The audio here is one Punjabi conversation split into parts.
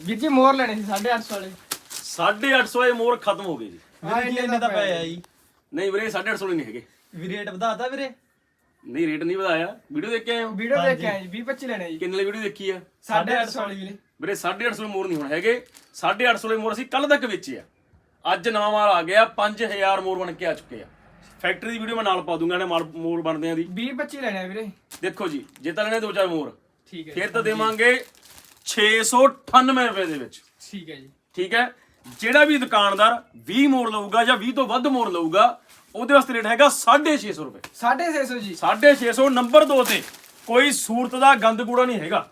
ਵੀਰ ਜੀ ਮੋਰ ਲੈਣੇ ਸੀ 850 ਵਾਲੇ। 850 ਇਹ ਮੋਰ ਖਤਮ ਹੋ ਗਏ ਜੀ। ਹਾਂ ਇੰਨੇ ਦਾ ਪਏ ਆ ਜੀ। ਨਹੀਂ ਵੀਰੇ 850 ਨਹੀਂ ਹੈਗੇ। ਵੀ ਰੇਟ ਵਧਾਤਾ ਵੀਰੇ? ਨਹੀਂ ਰੇਟ ਨਹੀਂ ਵਧਾਇਆ। ਵੀਡੀਓ ਦੇਖ ਕੇ ਆਏ ਹੋ? ਵੀਡੀਓ ਦੇਖ ਕੇ ਆਏ ਜੀ 20 25 ਲੈਣੇ ਜੀ। ਕਿੰਨੇ ਵੀਡੀਓ ਦੇਖੀ ਆ? 850 ਵਾਲੀ ਵੀਰੇ। ਵੀਰੇ 850 ਮੋਰ ਨਹੀਂ ਹੁਣ ਹੈਗੇ। 850 ਵਾਲੇ ਮੋਰ ਅਸੀਂ ਕੱਲ ਤੱਕ ਵੇਚੇ ਆ। ਅੱਜ ਨਵਾਂ ਮਾਲ ਆ ਗਿਆ 5000 ਮੋਰ ਬਣ ਕੇ ਆ ਚੁੱਕੇ ਆ। ਫੈਕਟਰੀ ਦੀ ਵੀਡੀਓ ਮੈਂ ਨਾਲ ਪਾ ਦੂੰਗਾ ਇਹਨੇ ਮਾਲ ਮੋਰ ਬਣਦੇ ਆ ਦੀ। 20 25 ਲੈਣੇ ਆ ਵੀਰੇ। ਦੇਖੋ ਜੀ ਜੇ ਤਾਂ ਲੈਣੇ ਦੋ ਚਾਰ ਮੋਰ ਠੀਕ ਹੈ ਫਿਰ ਤਾਂ ਦੇਵਾਂਗੇ 698 ਰੁਪਏ ਦੇ ਵਿੱਚ। ਠੀਕ ਹੈ ਜੀ। ਠੀਕ ਹੈ? ਜਿਹੜਾ ਵੀ ਦੁਕਾਨਦਾਰ 20 ਮੋੜ ਲਊਗਾ ਜਾਂ 20 ਤੋਂ ਵੱਧ ਮੋੜ ਲਊਗਾ ਉਹਦੇ ਵਾਸਤੇ ਰੇਟ ਹੈਗਾ 650 ਰੁਪਏ। 650 ਜੀ। 650 ਨੰਬਰ 2 ਤੇ ਕੋਈ ਸੂਰਤ ਦਾ ਗੰਦ ਕੂੜਾ ਨਹੀਂ ਹੈਗਾ।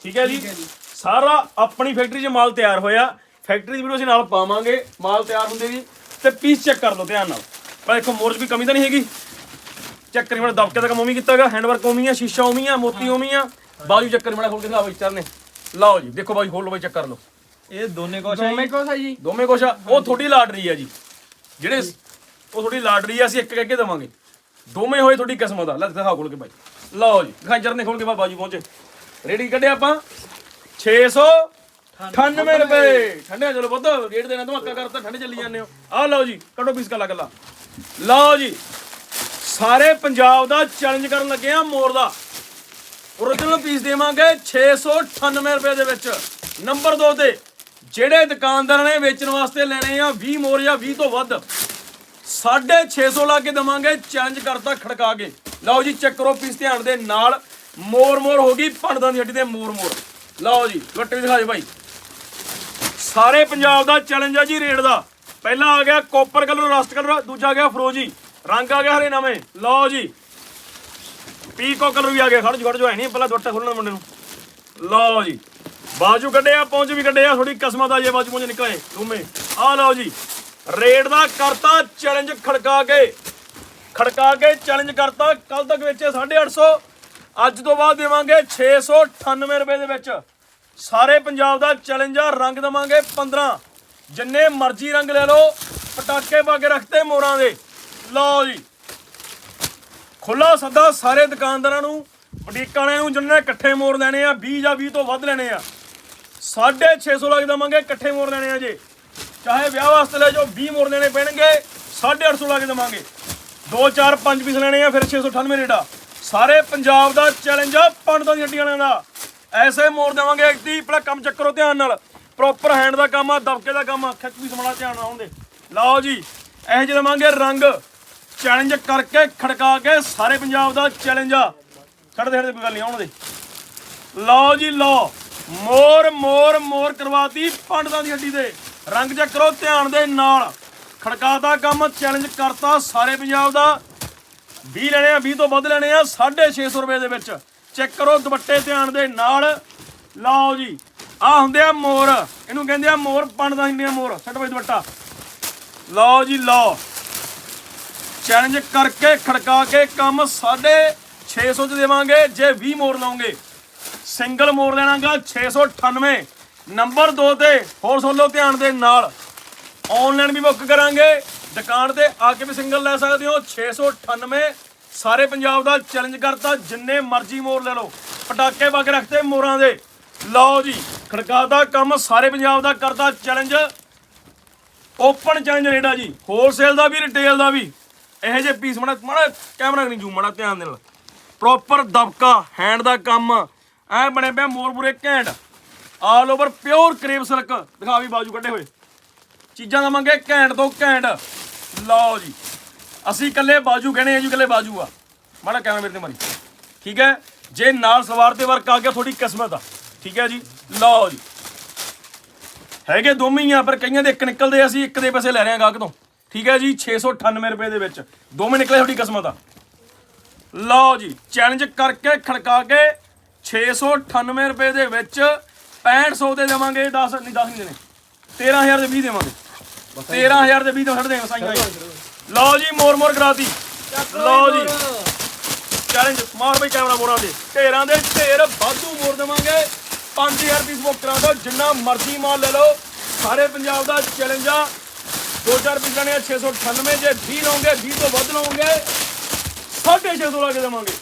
ਠੀਕ ਹੈ ਜੀ। ਸਾਰਾ ਆਪਣੀ ਫੈਕਟਰੀ 'ਚ ਮਾਲ ਤਿਆਰ ਹੋਇਆ। ਫੈਕਟਰੀ ਦੀ ਵੀਡੀਓ ਅਸੀਂ ਨਾਲ ਪਾਵਾਂਗੇ ਮਾਲ ਤਿਆਰ ਹੁੰਦੇ ਜੀ। ਤੇ ਪੀਸ ਚੈੱਕ ਕਰ ਲਓ ਧਿਆਨ ਨਾਲ। ਪਰ ਦੇਖੋ ਮੋਰ 'ਚ ਵੀ ਕਮੀ ਤਾਂ ਨਹੀਂ ਹੈਗੀ। ਚੈੱਕ ਕਰੀ ਮਾੜਾ ਦਬਕੇ ਦਾ ਕੰਮ ਉਵੇਂ ਕੀਤਾਗਾ ਹੈਂਡਵਰਕ ਉਵੇਂ ਆ ਸ਼ੀਸ਼ਾ ਉਵੇਂ ਆ ਮੋਤੀ ਉਵੇਂ ਆ। ਬਾਜੂ ਚੱਕਰ ਮਾੜਾ ਖੋਲ ਕੇ ਬਈ ਚਰਨੇ। ਲਓ ਜੀ ਦੇਖੋ ਬਾਈ ਖੋਲ ਬਈ ਚੈੱਕ ਕਰ ਲਓ। ਇਹ ਦੋਨੇ ਕੁਛ ਆ ਦੋਵੇਂ ਕੋਸ ਹੈ ਜੀ। ਦੋਵੇਂ ਆ। ਉਹ ਤੁਹਾਡੀ ਲਾਟਰੀ ਆ ਜੀ। ਜਿਹੜੇ ਉਹ ਤੁਹਾਡੀ ਲਾਟਰੀ ਆ ਅਸੀਂ ਇੱਕ ਕਹਿ ਕੇ ਦੇਵਾਂਗੇ। ਦੋਵੇਂ ਹੋਏ ਤੁਹਾਡੀ ਕਿਸਮਤ ਆ। ਲੈ ਦਿਖਾ ਖੋਲ ਕੇ ਬਾਈ। ਲਓ ਜੀ ਦਿਖਾਈ ਚਰਨੇ ਖੋਲ ਕੇ ਬਾਜੂ ਪਹੁੰਚੇ। ਰੇਡੀ ਕੱਢਿਆ ਆਪਾਂ। 698 ਰੁਪਏ। ਠੰਡੇ ਚਲੋ ਪੁੱਤ ਰੇਟ ਦੇਣਾ ਧਮਾਕਾ ਕਰਤਾ ਠੰਡੇ ਚੱਲੀ ਜਾਂਦੇ ਹੋ। ਆ ਲਓ ਜੀ ਕੱਢੋ ਪੀਸ ਕੱਲਾ ਕੱਲਾ। ਲਓ ਜੀ ਸਾਰੇ ਪੰਜਾਬ ਦਾ ਚੈਲੰਜ ਕਰਨ ਲੱਗੇ ਆ ਮੋਰ ਦਾ। ਓਰੀਜਨਲ ਪੀਸ ਦੇਵਾਂਗੇ 698 ਰੁਪਏ ਦੇ ਵਿੱਚ। ਨੰਬਰ 2 ਤੇ, ਜਿਹੜੇ ਦੁਕਾਨਦਾਰਾਂ ਨੇ ਵੇਚਣ ਵਾਸਤੇ ਲੈਣੇ ਆ 20 ਮੋਰ ਜਾਂ 20 ਤੋਂ ਵੱਧ 650 ਲਾ ਕੇ ਦਵਾਂਗੇ ਚੈਲੰਜ ਕਰਤਾ ਖੜਕਾ ਕੇ। ਲਓ ਜੀ ਚੈੱਕ ਕਰੋ ਪੀਸ ਧਿਆਨ ਦੇ ਨਾਲ। ਮੋਰ ਮੋਰ ਹੋ ਗਈ ਪੰਡਦਾਂ ਦੀ ਹੱਡੀ ਤੇ ਮੋਰ ਮੋਰ। ਲਓ ਜੀ, ਗੱਟੇ ਵੀ ਦਿਖਾ ਦਿਓ ਭਾਈ। ਸਾਰੇ ਪੰਜਾਬ ਦਾ ਚੈਲੰਜ ਆ ਜੀ ਰੇਟ ਦਾ। ਪਹਿਲਾ ਆ ਗਿਆ ਕਾਪਰ ਕਲਰ ਰਸਟ ਕਲਰ ਦੂਜਾ ਆ ਗਿਆ ਫਰੋਜੀ। ਰੰਗ ਆ ਗਿਆ ਹਰੇ ਨਵੇਂ। ਲਓ ਜੀ ਪੀਕੋ ਕਲਰ ਵੀ ਆ ਗਿਆ, ਖੜ ਜੂ ਖੜ ਜੂ ਨਹੀਂ, ਪਹਿਲਾਂ ਦੁੱਟਾ ਖੋਲਣਾ ਮੁੰਡੇ ਨੂੰ। ਲਓ ਜੀ, ਬਾਜੂ ਕੱਢਿਆ ਪਹੁੰਚ ਵੀ ਕੱਢਿਆ ਥੋੜੀ ਕਿਸਮਤ ਆ ਜੇ ਬਾਜੂ ਪਹੁੰਚ ਨਿਕਲੇ ਦੋਵੇਂ ਆ ਲਓ ਜੀ ਰੇਟ ਦਾ ਕਰਤਾ ਚੈਲੰਜ ਖੜਕਾ ਕੇ। ਖੜਕਾ ਕੇ ਚੈਲੰਜ ਕਰਤਾ ਕੱਲ ਤੱਕ ਵੇਚੇ 850 ਅੱਜ ਤੋਂ ਬਾਅਦ ਦੇਵਾਂਗੇ 698 ਰੁਪਏ ਦੇ ਵਿੱਚ। ਸਾਰੇ ਪੰਜਾਬ ਦਾ ਚੈਲੰਜ ਆ, ਰੰਗ ਦਵਾਂਗੇ 15 ਜਿੰਨੇ ਮਰਜ਼ੀ ਰੰਗ ਲੈ ਲਓ, ਪਟਾਕੇ ਪਾ ਕੇ ਰੱਖਤੇ ਮੋਰਾਂ ਦੇ। ਲਓ ਜੀ ਖੁੱਲਾ ਸੱਦਾ, ਸਾਰੇ ਦੁਕਾਨਦਾਰਾਂ ਨੂੰ, ਬੁਟੀਕ ਵਾਲਿਆਂ ਨੂੰ ਜਿੰਨੇ ਇਕੱਠੇ ਮੋੜ ਲੈਣੇ ਆ 20 ਜਾਂ 20 ਤੋਂ ਵੱਧ ਲੈਣੇ ਆ। 650 ਲੱਗ ਦਵਾਂਗੇ ਇਕੱਠੇ ਮੋੜ ਲੈਣੇ ਆ ਜੇ। ਚਾਹੇ ਵਿਆਹ ਵਾਸਤੇ ਲੈ ਜਾਓ 20 ਮੋੜ ਲੈਣੇ ਪੈਣਗੇ 850 ਲੱਗ ਦਵਾਂਗੇ 2 4 5 ਪੀਸ ਲੈਣੇ ਆ, ਫਿਰ 698 ਰੇਟ ਆ। ਸਾਰੇ ਪੰਜਾਬ ਦਾ ਚੈਲੰਜ ਆ, ਪੰਡਤਾਂ ਦੀ ਹੱਡੀਆਂ ਵਾਲਿਆਂ ਦਾ। ਐਸੇ ਮੋੜ ਦੇਵਾਂਗੇ ਐਕਟੀ ਪਹਿਲਾਂ ਕੰਮ ਚੱਕ ਧਿਆਨ ਨਾਲ। ਪ੍ਰੋਪਰ ਹੈਂਡ ਦਾ ਕੰਮ ਆ, ਦਬਕੇ ਦਾ ਕੰਮ ਆ ਖਿੱਚ ਵੀ ਸਮਾਣਾ ਧਿਆਨ ਨਾਲ ਹੁੰਦੇ ਲਓ ਜੀ, ਇਹ ਜਿਹੇ ਦੇਵਾਂਗੇ ਰੰਗ। ਚੈਲੰਜ ਕਰਕੇ ਖੜਕਾ ਕੇ ਸਾਰੇ ਪੰਜਾਬ ਦਾ ਚੈਲੰਜ ਆ। ਛੱਡਦੇ ਛੱਡਦੇ ਕੋਈ ਗੱਲ ਨਹੀਂ, ਆਉਣ ਦੇ। ਲਓ ਜੀ, ਲਓ। ਮੋਰ ਮੋਰ ਮੋਰ ਕਰਵਾਤੀ ਪੰਡਤਾਂ ਦੀ ਹੱਡੀ ਦੇ ਰੰਗ ਚੈੱਕ ਕਰੋ, ਧਿਆਨ ਦੇ ਨਾਲ। ਖੜਕਾਤਾ ਕੰਮ ਚੈਲੰਜ ਕਰਤਾ ਸਾਰੇ ਪੰਜਾਬ ਦਾ। 20 ਲੈਣੇ ਆ 20 ਤੋਂ ਵੱਧ ਲੈਣੇ ਆ 650 ਰੁਪਏ ਦੇ ਵਿੱਚ। ਚੈੱਕ ਕਰੋ, ਦੁਪੱਟੇ ਧਿਆਨ ਦੇ ਨਾਲ। ਲਓ ਜੀ ਆ ਹੁੰਦੇ ਆ ਮੋਰ। ਇਹਨੂੰ ਕਹਿੰਦੇ ਆ ਮੋਰ, ਪੰਡਤਾਂ ਦੀਆਂ ਮੋਰ। ਛੱਡ ਬਈ ਦੁਪੱਟਾ। ਲਓ ਜੀ, ਲਓ। ਚੈਲੰਜ ਕਰਕੇ ਖੜਕਾ ਕੇ ਕੰਮ 650 ਚ ਦੇਵਾਂਗੇ, ਜੇ 20 ਮੋਰ ਲਾਉਂਗੇ। ਸਿੰਗਲ ਮੋਰ ਲੈਣਾਗਾ 698 ਨੰਬਰ 2 ਤੇ ਹੋਰ ਸੁਣ ਲਓ ਧਿਆਨ ਦੇ ਨਾਲ। ਆਨਲਾਈਨ ਵੀ ਬੁੱਕ ਕਰਾਂਗੇ। ਦੁਕਾਨ ਤੇ ਆ ਕੇ ਵੀ ਸਿੰਗਲ ਲੈ ਸਕਦੇ ਹੋ। 698 ਸਾਰੇ ਪੰਜਾਬ ਦਾ ਚੈਲੰਜ ਕਰਤਾ। ਜਿੰਨੇ ਮਰਜ਼ੀ ਮੋਰ ਲੈ ਲਓ। ਪਟਾਕੇ ਪਾ ਕੇ ਰੱਖਤੇ ਮੋਰਾਂ ਦੇ। ਲਓ ਜੀ ਖੜਕਾਤਾ ਕੰਮ ਸਾਰੇ ਪੰਜਾਬ ਦਾ ਕਰਦਾ ਚੈਲੰਜ ਓਪਨ ਚੈਲੰਜ ਰੇਟ ਜੀ। ਹੋਲਸੇਲ ਦਾ ਵੀ ਰਿਟੇਲ ਦਾ ਵੀ। ਇਹੋ ਜਿਹੇ ਪੀਸ ਮੜਾ ਮੜਾ ਕੈਮਰਾ ਨਹੀਂ ਜੂ, ਮੜਾ ਧਿਆਨ ਦੇ ਨਾਲ ਪ੍ਰੋਪਰ ਦਬਕਾ ਹੈਂਡ ਦਾ ਕੰਮ। ਐ ਬਣੇ ਪਿਆ ਮੋਰ ਪੂਰੇ ਘੈਂਟ। All over pure crepe silk ਦਿਖਾ ਵੀ ਬਾਜੂ ਕੱਢੇ ਹੋਏ। ਚੀਜ਼ਾਂ ਦਵਾਂਗੇ ਘੈਂਟ ਤੋਂ ਘੈਂਟ। ਲਓ ਜੀ। ਅਸੀਂ ਇਕੱਲੇ ਬਾਜੂ ਕਹਣੇ ਆ ਜੀ, ਇਕੱਲੇ ਬਾਜੂ ਆ। ਮਾੜਾ ਕੈਮਰਾ ਮੇਰੇ ਤੇ ਮਾਰੀ। ਠੀਕ ਹੈ? ਜੇ ਨਾਲ ਸਵਾਰ ਤੇ ਵਰਕ ਆ ਗਿਆ, ਤੁਹਾਡੀ ਕਿਸਮਤ ਆ। ਠੀਕ ਹੈ ਜੀ? ਲਓ ਜੀ। ਹੈਗੇ ਦੋਵੇਂ ਹੀ ਆ ਪਰ ਕਈਆਂ ਦੇ ਇੱਕ ਨਿਕਲਦੇ ਅਸੀਂ ਇੱਕ ਦੇ ਪੈਸੇ ਲੈ ਰਹੇ ਹਾਂ ਗਾਹਕ ਤੋਂ। ਠੀਕ ਹੈ ਜੀ 698 ਰੁਪਏ ਦੇ ਵਿੱਚ। ਦੋਵੇਂ ਨਿਕਲੇ ਤੁਹਾਡੀ ਕਿਸਮਤ ਆ। ਲਓ ਜੀ ਚੈਲੰਜ ਕਰਕੇ ਖੜਕਾ ਕੇ 698 ਰੁਪਏ ਦੇ ਵਿੱਚ 6500 ਦੇ ਦੇਵਾਂਗੇ 10 ਨਹੀਂ 10 ਨਹੀਂ ਦੇਣੇ। 13000 ਦੇ 20 ਦੇਵਾਂਗੇ। 13000 ਦੇ 20 ਤੋਂ ਛੱਡ ਦੇਵਾਂਗੇ ਸਾਈਆਂ ਲਓ ਜੀ ਮੋਰ ਮੋਰ ਕਰਾਤੀ। ਲਓ ਜੀ। ਚੈਲੰਜ ਮਾਰ ਬਈ ਕੈਮਰਾ ਮੋਰਾਂ ਦੇ। ਢੇਰਾਂ ਦੇ ਢੇਰ ਵਾਧੂ ਮੋੜ ਦੇਵਾਂਗੇ। 5000 ਪੀਸ ਬੁੱਕ ਕਰਾ ਦਿਓ ਜਿੰਨਾ ਮਰਜ਼ੀ ਮਾਲ ਲੈ ਲਓ। ਸਾਰੇ ਪੰਜਾਬ ਦਾ ਚੈਲੰਜ ਆ। 2000 ਪੀਸ ਲੈਣੇ ਆ 698 ਜੇ 20 ਲਓਗੇ 20 ਤੋਂ ਵੱਧ ਲਓਗੇ 650 ਲਾ ਕੇ ਦੇਵਾਂਗੇ।